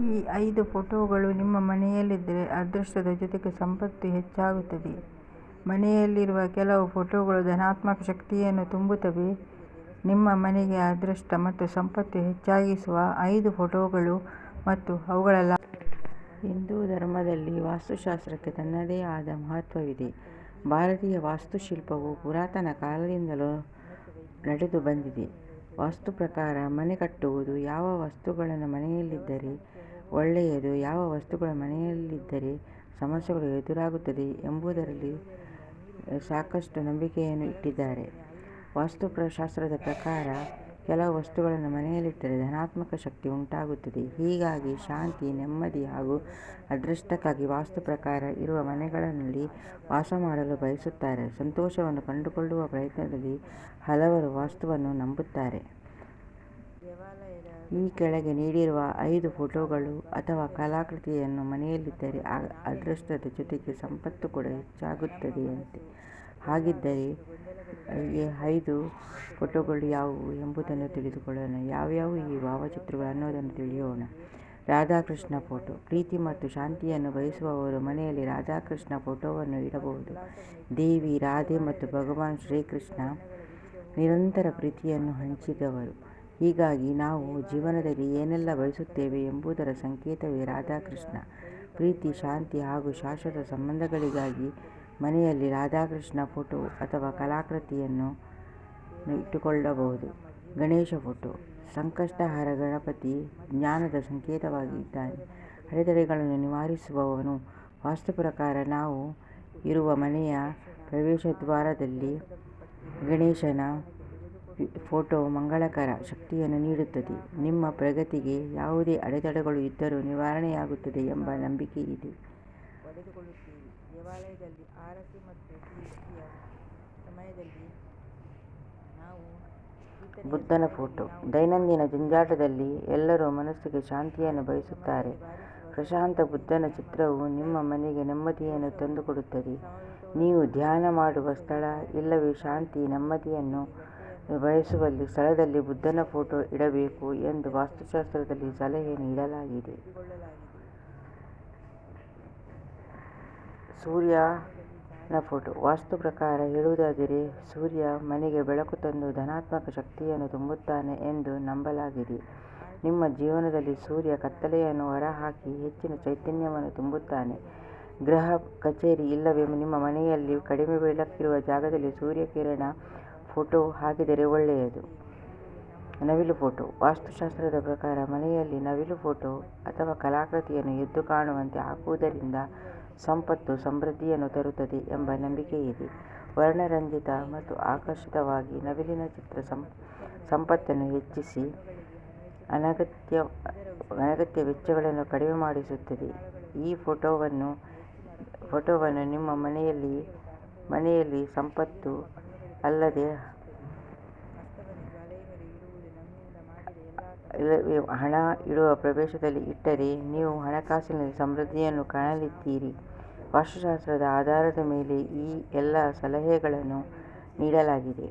ಈ ಐದು ಫೋಟೋಗಳು ನಿಮ್ಮ ಮನೆಯಲ್ಲಿದ್ದರೆ ಅದೃಷ್ಟದ ಜೊತೆಗೆ ಸಂಪತ್ತು ಹೆಚ್ಚಾಗುತ್ತದೆ. ಮನೆಯಲ್ಲಿರುವ ಕೆಲವು ಫೋಟೋಗಳು ಧನಾತ್ಮಕ ಶಕ್ತಿಯನ್ನು ತುಂಬುತ್ತವೆ. ನಿಮ್ಮ ಮನೆಗೆ ಅದೃಷ್ಟ ಮತ್ತು ಸಂಪತ್ತು ಹೆಚ್ಚಾಗಿಸುವ ಐದು ಫೋಟೋಗಳು ಮತ್ತು ಅವುಗಳ ಹಿಂದೂ ಧರ್ಮದಲ್ಲಿ ವಾಸ್ತುಶಾಸ್ತ್ರಕ್ಕೆ ತನ್ನದೇ ಆದ ಮಹತ್ವವಿದೆ. ಭಾರತೀಯ ವಾಸ್ತುಶಿಲ್ಪವು ಪುರಾತನ ಕಾಲದಿಂದಲೂ ನಡೆದು ಬಂದಿದೆ. ವಾಸ್ತು ಪ್ರಕಾರ ಮನೆ ಕಟ್ಟುವುದು ಯಾವ ವಸ್ತುಗಳನ್ನು ಮನೆಯಲ್ಲಿದ್ದರೆ ಒಳ್ಳೆಯದು, ಯಾವ ವಸ್ತುಗಳು ಮನೆಯಲ್ಲಿದ್ದರೆ ಸಮಸ್ಯೆಗಳು ಎದುರಾಗುತ್ತದೆ ಎಂಬುದರಲ್ಲಿ ಸಾಕಷ್ಟು ನಂಬಿಕೆಯನ್ನು ಇಟ್ಟಿದ್ದಾರೆ. ವಾಸ್ತು ಪ್ರಶಾಸ್ತ್ರದ ಪ್ರಕಾರ ಕೆಲವು ವಸ್ತುಗಳನ್ನು ಮನೆಯಲ್ಲಿಟ್ಟರೆ ಧನಾತ್ಮಕ ಶಕ್ತಿ ಉಂಟಾಗುತ್ತದೆ. ಹೀಗಾಗಿ ಶಾಂತಿ, ನೆಮ್ಮದಿ ಹಾಗೂ ಅದೃಷ್ಟಕ್ಕಾಗಿ ವಾಸ್ತು ಪ್ರಕಾರ ಇರುವ ಮನೆಗಳಲ್ಲಿ ವಾಸ ಮಾಡಲು ಬಯಸುತ್ತಾರೆ. ಸಂತೋಷವನ್ನು ಕಂಡುಕೊಳ್ಳುವ ಪ್ರಯತ್ನದಲ್ಲಿ ಹಲವರು ವಾಸ್ತುವನ್ನು ನಂಬುತ್ತಾರೆ. ಈ ಕೆಳಗೆ ನೀಡಿರುವ ಐದು ಫೋಟೋಗಳು ಅಥವಾ ಕಲಾಕೃತಿಯನ್ನು ಮನೆಯಲ್ಲಿದ್ದರೆ ಅದೃಷ್ಟದ ಜೊತೆಗೆ ಸಂಪತ್ತು ಕೂಡ ಹೆಚ್ಚಾಗುತ್ತದೆಯಂತೆ. ಹಾಗಿದ್ದರೆ ಈ ಐದು ಫೋಟೋಗಳು ಯಾವುವು ಎಂಬುದನ್ನು ತಿಳಿದುಕೊಳ್ಳೋಣ. ಯಾವ್ಯಾವು ಈ ಭಾವಚಿತ್ರಗಳು ಅನ್ನೋದನ್ನು ತಿಳಿಯೋಣ. ರಾಧಾಕೃಷ್ಣ ಫೋಟೋ. ಪ್ರೀತಿ ಮತ್ತು ಶಾಂತಿಯನ್ನು ಬಯಸುವವರು ಮನೆಯಲ್ಲಿ ರಾಧಾಕೃಷ್ಣ ಫೋಟೋವನ್ನು ಇಡಬಹುದು. ದೇವಿ, ರಾಧೆ ಮತ್ತು ಭಗವಾನ್ ಶ್ರೀಕೃಷ್ಣ ನಿರಂತರ ಪ್ರೀತಿಯನ್ನು ಹಂಚಿದವರು. ಹೀಗಾಗಿ ನಾವು ಜೀವನದಲ್ಲಿ ಏನೆಲ್ಲ ಬಯಸುತ್ತೇವೆ ಎಂಬುದರ ಸಂಕೇತವೇ ರಾಧಾಕೃಷ್ಣ. ಪ್ರೀತಿ, ಶಾಂತಿ ಹಾಗೂ ಶಾಶ್ವತ ಸಂಬಂಧಗಳಿಗಾಗಿ ಮನೆಯಲ್ಲಿ ರಾಧಾಕೃಷ್ಣ ಫೋಟೋ ಅಥವಾ ಕಲಾಕೃತಿಯನ್ನು ಇಟ್ಟುಕೊಳ್ಳಬಹುದು. ಗಣೇಶ ಫೋಟೋ. ಸಂಕಷ್ಟಹರ ಗಣಪತಿ ಜ್ಞಾನದ ಸಂಕೇತವಾಗಿದ್ದಾನೆ. ಅಡೆತಡೆಗಳನ್ನು ನಿವಾರಿಸುವವನು. ವಾಸ್ತು ಪ್ರಕಾರ ನಾವು ಇರುವ ಮನೆಯ ಪ್ರವೇಶದ್ವಾರದಲ್ಲಿ ಗಣೇಶನ ಫೋಟೋ ಮಂಗಳಕರ ಶಕ್ತಿಯನ್ನು ನೀಡುತ್ತದೆ. ನಿಮ್ಮ ಪ್ರಗತಿಗೆ ಯಾವುದೇ ಅಡೆತಡೆಗಳು ಇದ್ದರೂ ನಿವಾರಣೆಯಾಗುತ್ತದೆ ಎಂಬ ನಂಬಿಕೆ ಇದೆ. ದೇವಾಲಯದಲ್ಲಿ ಆರತಿ ಮತ್ತು ಸಮಯದಲ್ಲಿ ನಾವು ಬುದ್ಧನ ಫೋಟೋ. ದೈನಂದಿನ ಜಂಜಾಟದಲ್ಲಿ ಎಲ್ಲರೂ ಮನಸ್ಸಿಗೆ ಶಾಂತಿಯನ್ನು ಬಯಸುತ್ತಾರೆ. ಪ್ರಶಾಂತ ಬುದ್ಧನ ಚಿತ್ರವು ನಿಮ್ಮ ಮನೆಗೆ ನೆಮ್ಮದಿಯನ್ನು ತಂದುಕೊಡುತ್ತದೆ. ನೀವು ಧ್ಯಾನ ಮಾಡುವ ಸ್ಥಳ ಇಲ್ಲವೇ ಶಾಂತಿ ನೆಮ್ಮದಿಯನ್ನು ಬಯಸುವಲ್ಲಿ ಸ್ಥಳದಲ್ಲಿ ಬುದ್ಧನ ಫೋಟೋ ಇಡಬೇಕು ಎಂದು ವಾಸ್ತುಶಾಸ್ತ್ರದಲ್ಲಿ ಸಲಹೆ ನೀಡಲಾಗಿದೆ ಸೂರ್ಯನ ಫೋಟೋ. ವಾಸ್ತು ಪ್ರಕಾರ ಹೇಳುವುದಾದರೆ, ಸೂರ್ಯ ಮನೆಗೆ ಬೆಳಕು ತಂದು ಧನಾತ್ಮಕ ಶಕ್ತಿಯನ್ನು ತುಂಬುತ್ತಾನೆ ಎಂದು ನಂಬಲಾಗಿದೆ. ನಿಮ್ಮ ಜೀವನದಲ್ಲಿ ಸೂರ್ಯ ಕತ್ತಲೆಯನ್ನು ಹೊರಹಾಕಿ ಹೆಚ್ಚಿನ ಚೈತನ್ಯವನ್ನು ತುಂಬುತ್ತಾನೆ. ಗೃಹ ಕಚೇರಿ ಇಲ್ಲವೇ ನಿಮ್ಮ ಮನೆಯಲ್ಲಿ ಕಡಿಮೆ ಬೆಳಕಿರುವ ಜಾಗದಲ್ಲಿ ಸೂರ್ಯಕಿರಣ ಫೋಟೋ ಹಾಕಿದರೆ ಒಳ್ಳೆಯದು. ನವಿಲು ಫೋಟೋ. ವಾಸ್ತುಶಾಸ್ತ್ರದ ಪ್ರಕಾರ ಮನೆಯಲ್ಲಿ ನವಿಲು ಫೋಟೋ ಅಥವಾ ಕಲಾಕೃತಿಯನ್ನು ಎದ್ದು ಕಾಣುವಂತೆ ಹಾಕುವುದರಿಂದ ಸಂಪತ್ತು ಸಮೃದ್ಧಿಯನ್ನು ತರುತ್ತದೆ ಎಂಬ ನಂಬಿಕೆ ಇದೆ ವರ್ಣರಂಜಿತ ಮತ್ತು ಆಕರ್ಷಕವಾಗಿ ನವಿಲಿನ ಚಿತ್ರ ಸಂಪತ್ತನ್ನು ಹೆಚ್ಚಿಸಿ ಅನಗತ್ಯ ಅನಗತ್ಯ ವೆಚ್ಚಗಳನ್ನು ಕಡಿಮೆ ಮಾಡಿಸುತ್ತದೆ. ಈ ಫೋಟೋವನ್ನು ಫೋಟೋವನ್ನು ನಿಮ್ಮ ಮನೆಯಲ್ಲಿ ಮನೆಯಲ್ಲಿ ಸಂಪತ್ತು ಅಲ್ಲದೆ ಹಣ ಇಡುವ ಪ್ರದೇಶದಲ್ಲಿ ಇಟ್ಟರೆ ನೀವು ಹಣಕಾಸಿನಲ್ಲಿ ಸಮೃದ್ಧಿಯನ್ನು ಕಾಣಲಿದ್ದೀರಿ. ವಾಸ್ತುಶಾಸ್ತ್ರದ ಆಧಾರದ ಮೇಲೆ ಈ ಎಲ್ಲ ಸಲಹೆಗಳನ್ನು ನೀಡಲಾಗಿದೆ.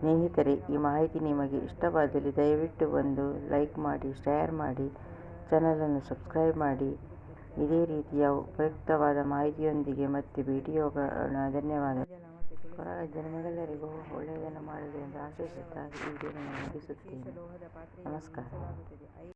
ಸ್ನೇಹಿತರೆ, ಈ ಮಾಹಿತಿ ನಿಮಗೆ ಇಷ್ಟವಾದಲ್ಲಿ ದಯವಿಟ್ಟು ಒಂದು ಲೈಕ್ ಮಾಡಿ, ಶೇರ್ ಮಾಡಿ, ಚಾನಲನ್ನು ಸಬ್ಸ್ಕ್ರೈಬ್ ಮಾಡಿ. ಇದೇ ರೀತಿಯ ಉಪಯುಕ್ತವಾದ ಮಾಹಿತಿಯೊಂದಿಗೆ ಮತ್ತೆ ಭೇಟಿಯಾಗೋಣ. ಧನ್ಯವಾದಗಳು ನಿಮಗೆಲ್ಲರಿಗೂ ಒಳ್ಳೆಯದನ್ನು ಮಾಡಲಿ ಎಂದು ಆಶಿಸುತ್ತಾ ಈ ವಿಡಿಯೋವನ್ನು ಮುಗಿಸುತ್ತೇನೆ. ನಮಸ್ಕಾರ.